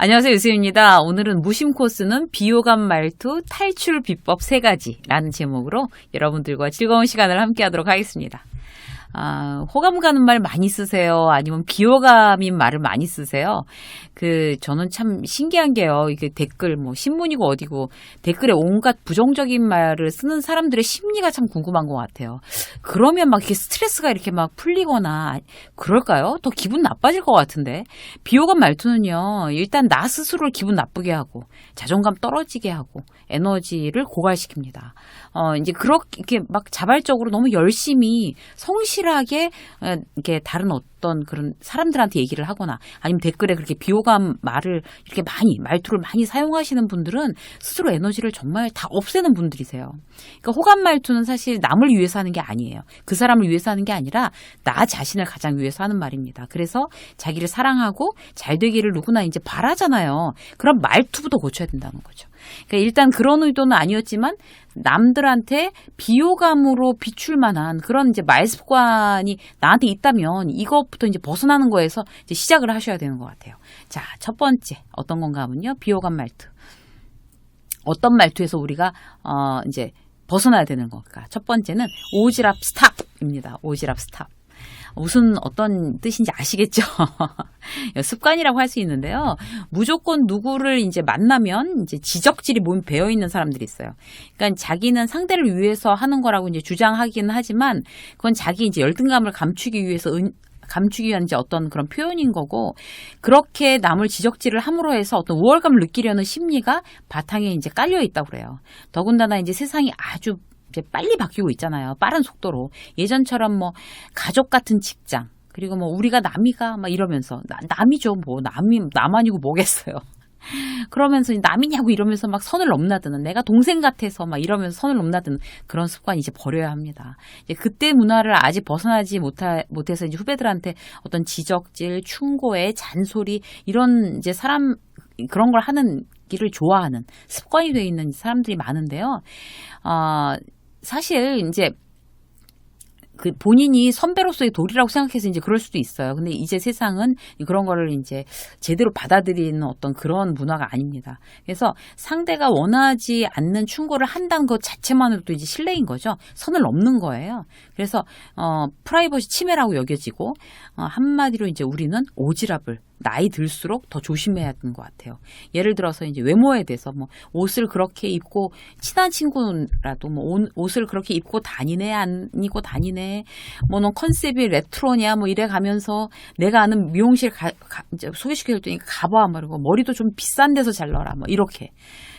안녕하세요. 유수입니다. 오늘은 무심 코스는 비호감 말투 탈출 비법 3가지라는 제목으로 여러분들과 즐거운 시간을 함께 하도록 하겠습니다. 아, 호감 가는 말 많이 쓰세요? 아니면 비호감인 말을 많이 쓰세요? 그, 저는 참 신기한 게요. 이게 댓글, 뭐, 신문이고 어디고, 댓글에 온갖 부정적인 말을 쓰는 사람들의 심리가 참 궁금한 것 같아요. 그러면 막 이렇게 스트레스가 이렇게 막 풀리거나, 그럴까요? 더 기분 나빠질 것 같은데. 비호감 말투는요, 일단 나 스스로를 기분 나쁘게 하고, 자존감 떨어지게 하고, 에너지를 고갈시킵니다. 어, 이제 그렇게 막 자발적으로 너무 열심히 성실 하게 어, 이렇게 다른 어떤 그런 사람들한테 얘기를 하거나 아니면 댓글에 그렇게 비호감 말을 이렇게 많이 말투를 많이 사용하시는 분들은 스스로 에너지를 정말 다 없애는 분들이세요. 그러니까 호감 말투는 사실 남을 위해서 하는 게 아니에요. 그 사람을 위해서 하는 게 아니라 나 자신을 가장 위해서 하는 말입니다. 그래서 자기를 사랑하고 잘 되기를 누구나 이제 바라잖아요. 그럼 말투부터 고쳐야 된다는 거죠. 그러니까 일단 그런 의도는 아니었지만 남들한테 비호감으로 비출 만한 그런 이제 말 습관이 나한테 있다면 이 것부터 이제 벗어나는 거에서 이제 시작을 하셔야 되는 것 같아요. 자, 첫 번째 어떤 건가 하면요. 비호감 말투. 어떤 말투에서 우리가 어 이제 벗어나야 되는 걸까? 첫 번째는 오지랖 스탑입니다. 오지랖 스탑. 무슨 어떤 뜻인지 아시겠죠? 습관이라고 할 수 있는데요. 무조건 누구를 이제 만나면 이제 지적질이 몸에 배어 있는 사람들이 있어요. 그러니까 자기는 상대를 위해서 하는 거라고 이제 주장하기는 하지만 그건 자기 이제 열등감을 감추기 위해서 은, 감추기 위한 이제 어떤 그런 표현인 거고 그렇게 남을 지적질을 함으로 해서 어떤 우월감을 느끼려는 심리가 바탕에 이제 깔려 있다고 그래요. 더군다나 이제 세상이 아주 이제 빨리 바뀌고 있잖아요. 빠른 속도로. 예전처럼 뭐 가족 같은 직장 그리고 뭐 우리가 남이가 막 이러면서 나, 남이죠. 뭐 남이 남 아니고 뭐겠어요. 그러면서 남이냐고 이러면서 막 선을 넘나드는 내가 동생 같아서 막 이러면서 선을 넘나드는 그런 습관 이제 버려야 합니다. 이제 그때 문화를 아직 벗어나지 못하, 못해서 이제 후배들한테 어떤 지적질, 충고의 잔소리 이런 이제 사람 그런 걸 하는 길을 좋아하는 습관이 돼 있는 사람들이 많은데요. 어, 사실 이제 그 본인이 선배로서의 도리라고 생각해서 이제 그럴 수도 있어요. 근데 이제 세상은 그런 거를 이제 제대로 받아들이는 어떤 그런 문화가 아닙니다. 그래서 상대가 원하지 않는 충고를 한다는 것 자체만으로도 이제 신뢰인 거죠. 선을 넘는 거예요. 그래서 어 프라이버시 침해라고 여겨지고 어 한마디로 이제 우리는 오지랖을 나이 들수록 더 조심해야 하는 것 같아요. 예를 들어서 이제 외모에 대해서 뭐 옷을 그렇게 입고 친한 친구라도 뭐 옷을 그렇게 입고 다니네 안 입고 다니네. 뭐 넌 컨셉이 레트로냐? 뭐 이래 가면서 내가 아는 미용실 가, 가 이제 소개시켜 줬더니 가봐. 말고 머리도 좀 비싼 데서 잘라라. 뭐 이렇게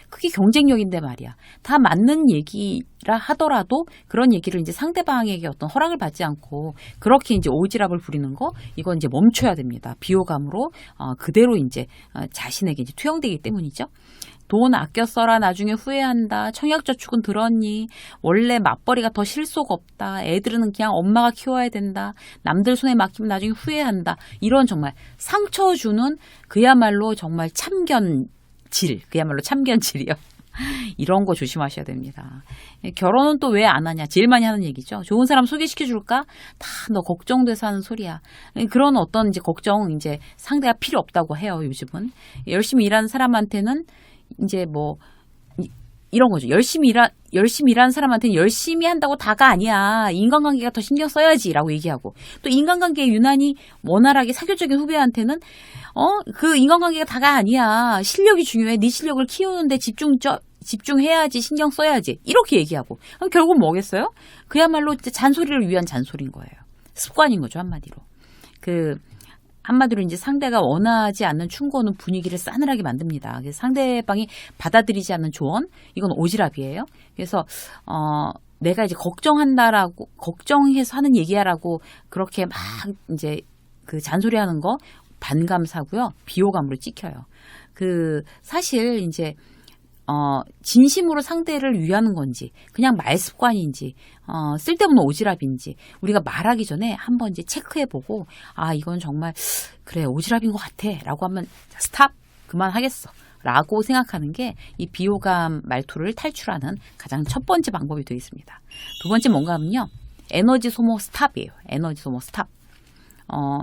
그게 경쟁력인데 말이야. 다 맞는 얘기라 하더라도 그런 얘기를 이제 상대방에게 어떤 허락을 받지 않고 그렇게 이제 오지랖을 부리는 거 이건 이제 멈춰야 됩니다. 비호감으로 어, 그대로 이제 어, 자신에게 이제 투영되기 때문이죠. 돈 아껴 써라 나중에 후회한다. 청약저축은 들었니? 원래 맞벌이가 더 실속 없다. 애들은 그냥 엄마가 키워야 된다. 남들 손에 맡기면 나중에 후회한다. 이런 정말 상처 주는 그야말로 정말 참견 질, 그야말로 참견질이요. 이런 거 조심하셔야 됩니다. 결혼은 또 왜 안 하냐? 제일 많이 하는 얘기죠. 좋은 사람 소개시켜 줄까? 다 너 걱정돼서 하는 소리야. 그런 어떤 이제 걱정 이제 상대가 필요 없다고 해요, 요즘은. 열심히 일하는 사람한테는 이제 뭐 이런 거죠. 열심히 일하, 열심히 일하는 사람한테는 열심히 한다고 다가 아니야. 인간관계가 더 신경 써야지. 라고 얘기하고. 또 인간관계에 유난히 원활하게 사교적인 후배한테는, 어, 그 인간관계가 다가 아니야. 실력이 중요해. 네 실력을 키우는데 집중, 집중해야지. 신경 써야지. 이렇게 얘기하고. 그럼 결국 뭐겠어요? 그야말로 잔소리를 위한 잔소리인 거예요. 습관인 거죠. 한마디로. 그, 한마디로 이제 상대가 원하지 않는 충고는 분위기를 싸늘하게 만듭니다. 그래서 상대방이 받아들이지 않는 조언, 이건 오지랖이에요. 그래서 어 내가 이제 걱정한다라고 걱정해서 하는 얘기야라고 그렇게 막 이제 그 잔소리하는 거 반감사고요. 비호감으로 찍혀요. 그 사실 이제 어, 진심으로 상대를 위하는 건지, 그냥 말 습관인지, 어, 쓸데없는 오지랖인지, 우리가 말하기 전에 한번 이제 체크해보고, 아, 이건 정말, 그래, 오지랖인 것 같아. 라고 하면, 스탑! 그만하겠어. 라고 생각하는 게 이 비호감 말투를 탈출하는 가장 첫 번째 방법이 되어 있습니다. 두 번째 뭔가 하면요. 에너지 소모 스탑이에요. 에너지 소모 스탑. 어,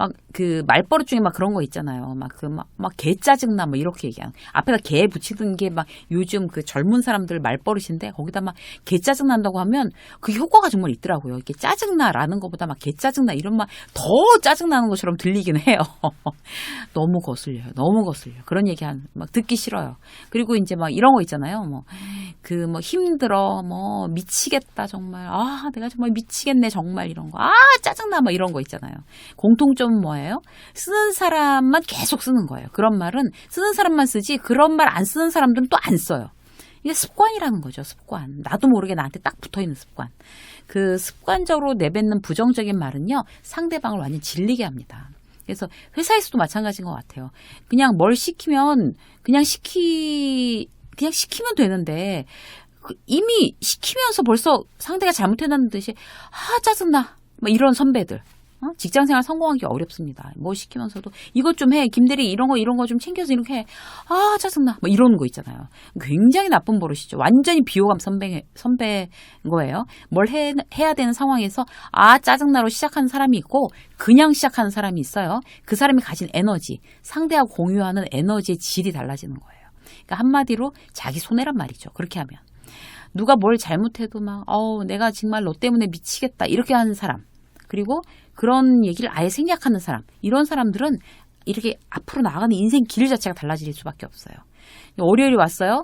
막 그 말버릇 중에 막 그런 거 있잖아요. 막 그 막 막 개 짜증나 뭐 이렇게 얘기하는. 앞에다 개 붙이는 게 막 요즘 그 젊은 사람들 말버릇인데 거기다 막 개 짜증 난다고 하면 그 효과가 정말 있더라고요. 이게 짜증나라는 것보다 막 개 짜증나 이런 말 더 짜증 나는 것처럼 들리긴 해요. 너무 거슬려요. 너무 거슬려. 그런 얘기 한 막 듣기 싫어요. 그리고 이제 막 이런 거 있잖아요. 뭐그 뭐 힘들어 뭐 미치겠다 정말 아 내가 정말 미치겠네 정말 이런 거 아 짜증나 막 이런 거 있잖아요. 공통점 은 뭐예요? 쓰는 사람만 계속 쓰는 거예요. 그런 말은 쓰는 사람만 쓰지 그런 말 안 쓰는 사람들은 또 안 써요. 이게 습관이라는 거죠, 습관. 나도 모르게 나한테 딱 붙어 있는 습관. 그 습관적으로 내뱉는 부정적인 말은요, 상대방을 완전 질리게 합니다. 그래서 회사에서도 마찬가지인 것 같아요. 그냥 뭘 시키면, 그냥 시키, 그냥 시키면 되는데, 그 이미 시키면서 벌써 상대가 잘못해놨는 듯이, 아, 짜증나. 막 이런 선배들. 어? 직장 생활 성공하기 어렵습니다. 뭐 시키면서도 이것 좀 해. 김대리 이런 거 이런 거 좀 챙겨서 이렇게 해. 아, 짜증나. 뭐 이러는 거 있잖아요. 굉장히 나쁜 버릇이죠. 완전히 비호감 선배 선배인 거예요. 뭘 해, 해야 되는 상황에서 아, 짜증나로 시작하는 사람이 있고 그냥 시작하는 사람이 있어요. 그 사람이 가진 에너지, 상대하고 공유하는 에너지의 질이 달라지는 거예요. 그러니까 한마디로 자기 손해란 말이죠. 그렇게 하면. 누가 뭘 잘못해도 막, 어우, 내가 정말 너 때문에 미치겠다. 이렇게 하는 사람. 그리고 그런 얘기를 아예 생략하는 사람. 이런 사람들은 이렇게 앞으로 나가는 인생 길 자체가 달라질 수밖에 없어요. 월요일이 왔어요.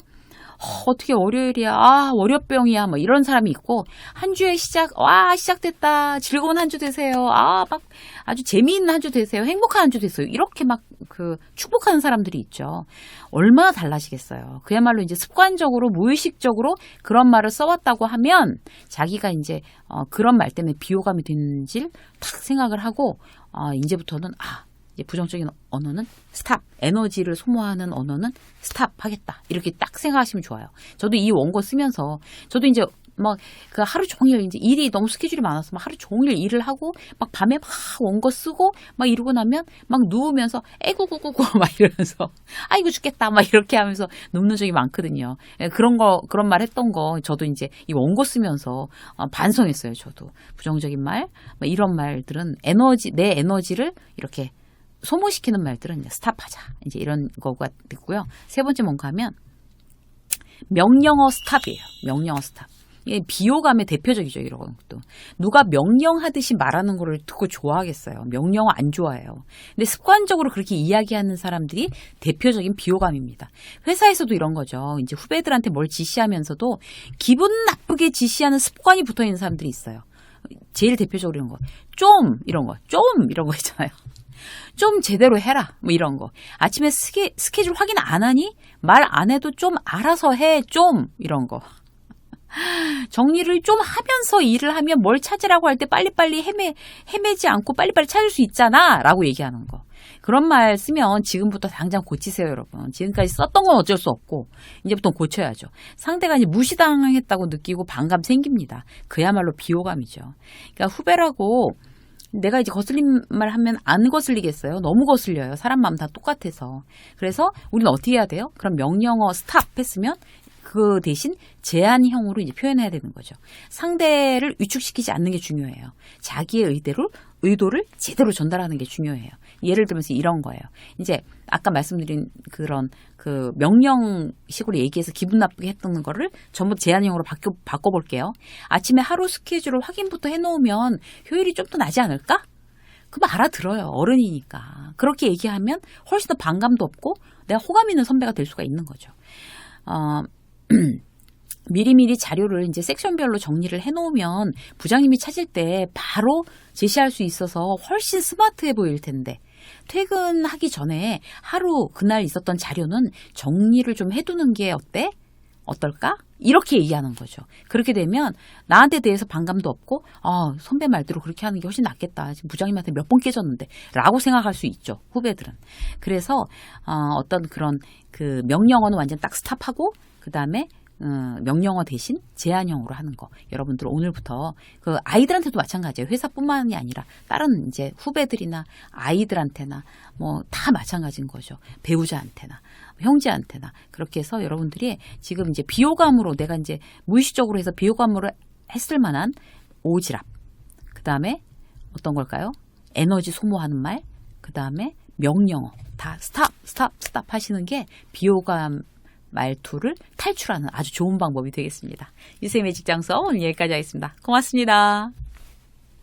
어, 떻게 월요일이야. 아, 월요병이야. 뭐 이런 사람이 있고 한 주의 시작 와, 시작됐다. 즐거운 한 주 되세요. 아, 막 아주 재미있는 한 주 되세요. 행복한 한 주 되세요. 이렇게 막 그 축복하는 사람들이 있죠. 얼마나 달라지겠어요. 그야말로 이제 습관적으로 무의식적으로 그런 말을 써왔다고 하면 자기가 이제 어, 그런 말 때문에 비호감이 되는지를 탁 생각을 하고 어, 이제부터는 아 부정적인 언어는 스탑, 에너지를 소모하는 언어는 스탑 하겠다. 이렇게 딱 생각하시면 좋아요. 저도 이 원고 쓰면서 저도 이제 막 그 하루 종일 이제 일이 너무 스케줄이 많아서 막 하루 종일 일을 하고 막 밤에 막 원고 쓰고 막 이러고 나면 막 누우면서 애구구구구 막 이러면서 아이고 죽겠다 막 이렇게 하면서 눕는 적이 많거든요. 예, 그런 거 그런 말 했던 거 저도 이제 이 원고 쓰면서 어, 반성했어요. 저도 부정적인 말막 이런 말들은 에너지 내 에너지를 이렇게 소모시키는 말들은 이제 스탑하자. 이제 이런 거가 됐고요. 세 번째 뭔가 하면 명령어 스탑이에요. 명령어 스탑. 이게 비호감의 대표적이죠, 이런 것도. 누가 명령하듯이 말하는 거를 듣고 좋아하겠어요. 명령어 안 좋아해요. 근데 습관적으로 그렇게 이야기하는 사람들이 대표적인 비호감입니다. 회사에서도 이런 거죠. 이제 후배들한테 뭘 지시하면서도 기분 나쁘게 지시하는 습관이 붙어 있는 사람들이 있어요. 제일 대표적으로 이런 거. 좀, 이런 거. 좀, 이런 거 있잖아요. 좀 제대로 해라. 뭐 이런 거. 아침에 스케, 스케줄 확인 안 하니? 말 안 해도 좀 알아서 해. 좀. 이런 거. 정리를 좀 하면서 일을 하면 뭘 찾으라고 할 때 빨리빨리 헤매, 헤매지 않고 빨리빨리 찾을 수 있잖아. 라고 얘기하는 거. 그런 말 쓰면 지금부터 당장 고치세요, 여러분. 지금까지 썼던 건 어쩔 수 없고, 이제부터 고쳐야죠. 상대가 이제 무시당했다고 느끼고 반감 생깁니다. 그야말로 비호감이죠. 그러니까 후배라고 내가 이제 거슬린 말 하면 안 거슬리겠어요? 너무 거슬려요. 사람 마음 다 똑같아서. 그래서 우리는 어떻게 해야 돼요? 그럼 명령어 스탑 했으면 그 대신 제한형으로 이제 표현해야 되는 거죠. 상대를 위축시키지 않는 게 중요해요. 자기의 의대로 의도를 제대로 전달하는 게 중요해요. 예를 들면서 이런 거예요. 이제 아까 말씀드린 그런 그 명령식으로 얘기해서 기분 나쁘게 했던 거를 전부 제한형으로 바꿔 바꿔볼게요. 아침에 하루 스케줄을 확인부터 해놓으면 효율이 좀 더 나지 않을까? 그럼 알아들어요. 어른이니까. 그렇게 얘기하면 훨씬 더 반감도 없고 내가 호감 있는 선배가 될 수가 있는 거죠. 어, 미리미리 자료를 이제 섹션별로 정리를 해놓으면 부장님이 찾을 때 바로 제시할 수 있어서 훨씬 스마트해 보일 텐데 퇴근하기 전에 하루 그날 있었던 자료는 정리를 좀 해두는 게 어때? 어떨까? 이렇게 얘기하는 거죠. 그렇게 되면 나한테 대해서 반감도 없고, 아, 선배 말대로 그렇게 하는 게 훨씬 낫겠다. 지금 부장님한테 몇 번 깨졌는데. 라고 생각할 수 있죠. 후배들은. 그래서, 어, 어떤 그런 그 명령어는 완전 딱 스탑하고, 그 다음에 어, 명령어 대신 제한형으로 하는 거. 여러분들 오늘부터 그 아이들한테도 마찬가지예요. 회사뿐만이 아니라 다른 이제 후배들이나 아이들한테나 뭐 다 마찬가지인 거죠. 배우자한테나 형제한테나 그렇게 해서 여러분들이 지금 이제 비호감으로 내가 이제 무의식적으로 해서 비호감으로 했을 만한 오지랖. 그다음에 어떤 걸까요? 에너지 소모하는 말. 그다음에 명령어. 다 스탑, 스탑, 스탑 하시는 게 비호감 말투를 탈출하는 아주 좋은 방법이 되겠습니다. 유쌤의 직장서 오늘 여기까지 하겠습니다. 고맙습니다.